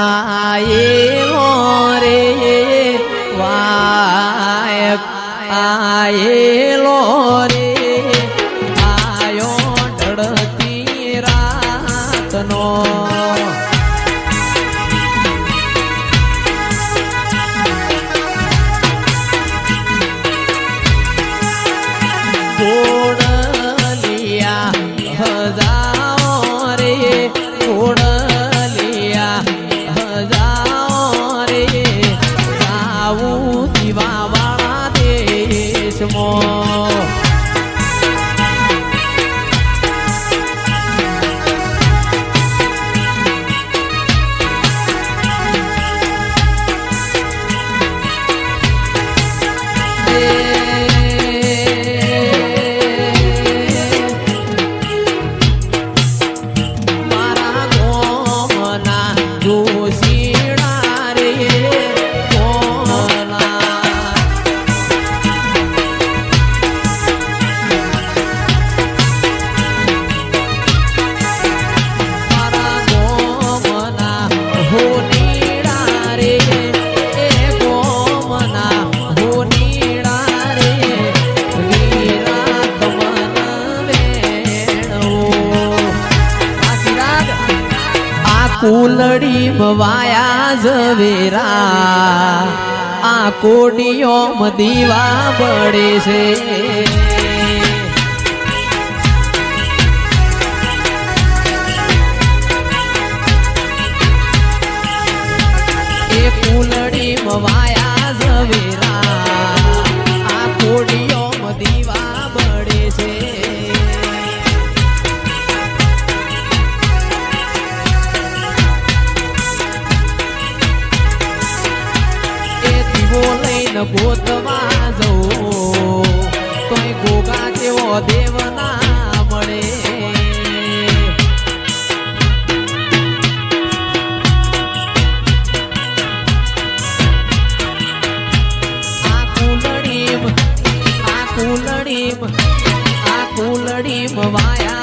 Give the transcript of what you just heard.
આયે રે વાયક આયે લો રે આયો ઢળતી રાતનો. કુલડી મવાયા ઝવેરા. આ કોડિયો દીવા પડે છે. કુલડી મવાયા ઝવેરા. ગોતવા જવો કોઈ ગોગા જેવો દેવ ના મળે. આ કુલડીમ આ કુલડીમ આ કુલડીમ વાયા